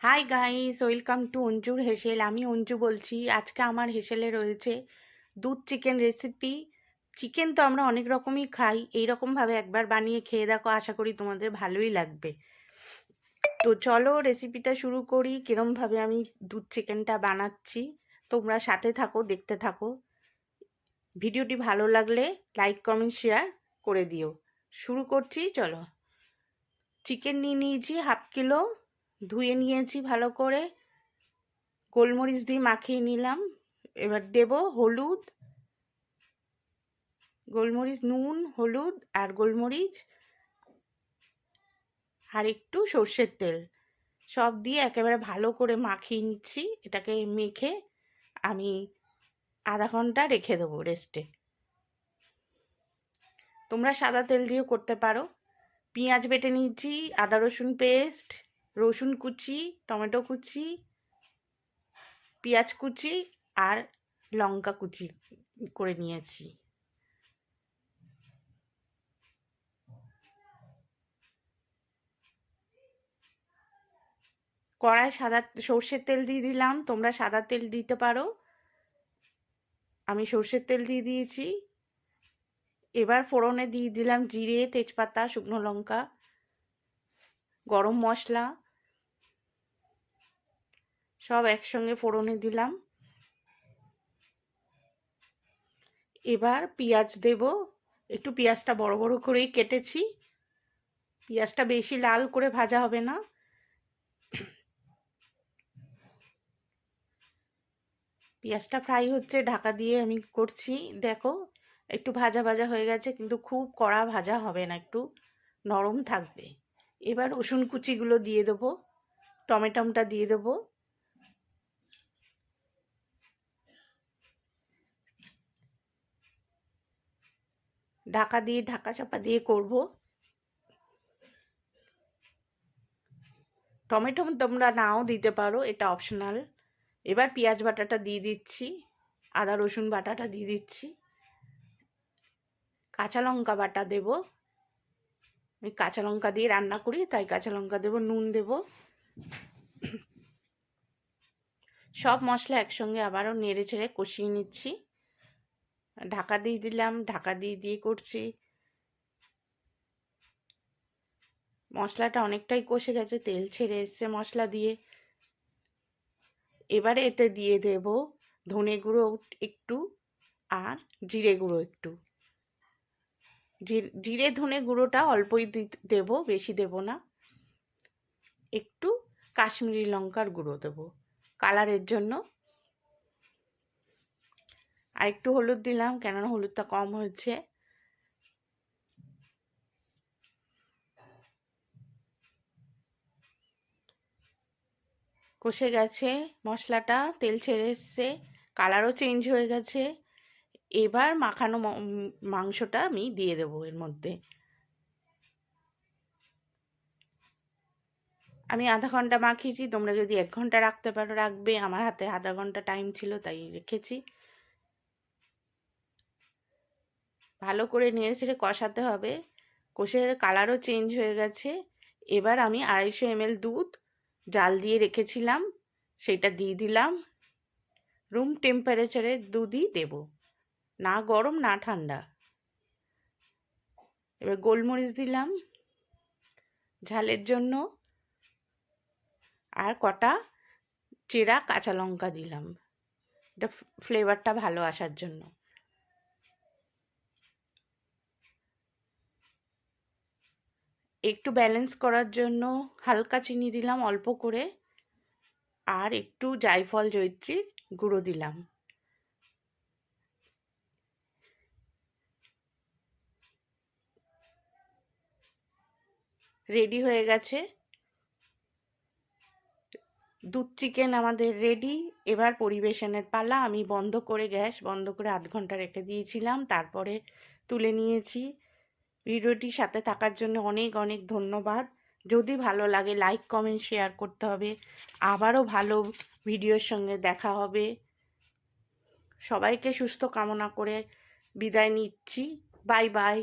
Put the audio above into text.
High guys welcome to অঞ্জুর হেসেল আমি অঞ্জু বলছি। আজকে আমার হেসেলে রয়েছে দুধ চিকেন রেসিপি চিকেন তো আমরা অনেক রকমই খাই। এই রকমভাবে একবার বানিয়ে খেয়ে দেখো। আশা করি তোমাদের ভালোই লাগবে। তো চলো রেসিপিটা শুরু করি। কীরমভাবে আমি দুধ চিকেনটা বানাচ্ছি। তোমরা সাথে থাকো, দেখতে থাকো। ভিডিওটি ভালো লাগলে লাইক কমেন্ট শেয়ার করে দিও। শুরু করছি। চলো। চিকেন নিয়ে নিয়েছি হাফ কিলো ধুয়ে নিয়েছি ভালো করে। গোলমরিচ দিয়ে মাখিয়ে নিলাম। এবার দেব হলুদ। গোলমরিচ, নুন, হলুদ আর গোলমরিচ আর একটু সর্ষের তেল। সব দিয়ে একেবারে ভালো করে মাখিয়ে নিচ্ছি। এটাকে মেখে আমি আধা ঘণ্টা রেখে দেবো রেস্টে। তোমরা সাদা তেল দিয়েও করতে পারো। পেঁয়াজ বেটে নিচ্ছি আদা রসুন পেস্ট রসুন কুচি, টমেটো কুচি, পেঁয়াজ কুচি আর লঙ্কা কুচি করে নিয়েছি। কড়াই সাদা, সর্ষের তেল দিয়ে দিলাম, তোমরা সাদা তেল দিতে পারো। আমি সর্ষের তেল দিয়ে দিয়েছি। এবার ফোড়নে দিয়ে দিলাম জিরে, তেজপাতা, শুকনো লঙ্কা, গরম মশলা সব একসঙ্গে ফোড়নে দিলাম। এবার পেঁয়াজ দেব। একটু পেঁয়াজটা বড় বড় করেই কেটেছি। পেঁয়াজটা বেশি লাল করে ভাজা হবে না। পেঁয়াজটা ফ্রাই হচ্ছে, ঢাকা দিয়ে আমি করছি। দেখো, একটু ভাজা ভাজা হয়ে গেছে, কিন্তু খুব কড়া ভাজা হবে না, একটু নরম থাকবে। এবার রসুন কুচিগুলো দিয়ে দেবো, টমেটমটা দিয়ে দেবো। ঢাকা দিয়ে, ঢাকা চাপা দিয়ে করব। টমেটো তোমরা নাও দিতে পারো, এটা অপশনাল এবার পেঁয়াজ বাটাটা দিয়ে দিচ্ছি, আদা, রসুন বাটাটা দিয়ে দিচ্ছি। কাঁচা লঙ্কা বাটা দেব। আমি কাঁচা লঙ্কা দিয়ে রান্না করি, তাই কাঁচা লঙ্কা দেব, নুন দেব। সব মশলা একসঙ্গে আবারও নেড়ে ছেড়ে কষিয়ে নিচ্ছি। ঢাকা দিয়ে দিলাম, ঢাকা দিয়ে দিয়ে করছি। মশলাটা অনেকটাই কষে গেছে, তেল ছেড়ে এসছে মশলা দিয়ে। এবারে এতে দিয়ে দেব ধনে গুঁড়ো একটু আর জিরে গুঁড়ো একটু। জিরে ধনে গুঁড়োটা অল্পই দেব, বেশি দেব না। একটু কাশ্মীরি লঙ্কার গুঁড়ো দেবো। কালারের জন্য আর একটু হলুদ দিলাম, কেননা হলুদটা কম হয়েছে। কষে গেছে মশলাটা, তেল ছেড়ে এসছে, কালারও চেঞ্জ হয়ে গেছে। এবার মাখানো মাংসটা আমি দিয়ে দেবো এর মধ্যে। আমি আধা ঘণ্টা মাখিয়েছি, তোমরা যদি এক ঘণ্টা রাখতে পারো, রাখবে। আমার হাতে আধা ঘণ্টা টাইম ছিল, তাই রেখেছি। ভালো করে নেড়ে ছেড়ে কষাতে হবে। কষে কালারও চেঞ্জ হয়ে গেছে। এবার আমি আড়াইশো এমএল দুধ জাল দিয়ে রেখেছিলাম, সেটা দিয়ে দিলাম। রুম টেম্পারেচারে দুধই দেব, না গরম না ঠান্ডা। এবার গোলমরিচ দিলাম। ঝালের জন্য আর কটা চেরা কাঁচা লঙ্কা দিলাম। এটা ফ্লেভারটা ভালো আসার জন্য। একটু ব্যালেন্স করার জন্য হালকা চিনি দিলাম অল্প করে। আর একটু জায়ফল জৈত্রীর গুঁড়ো দিলাম। রেডি হয়ে গেছে। দুধ চিকেন আমাদের রেডি এবার পরিবেশনের পালা আমি বন্ধ করে গ্যাস বন্ধ করে আধ ঘণ্টা রেখে দিয়েছিলাম। তারপরে তুলে নিয়েছি। ভিডিওটির সাথে থাকার জন্য অনেক অনেক ধন্যবাদ। যদি ভালো লাগে লাইক কমেন্ট শেয়ার করতে হবে। আবারও ভালো ভিডিওর সঙ্গে দেখা হবে। সবাইকে সুস্থ কামনা করে বিদায় নিচ্ছি। Bye bye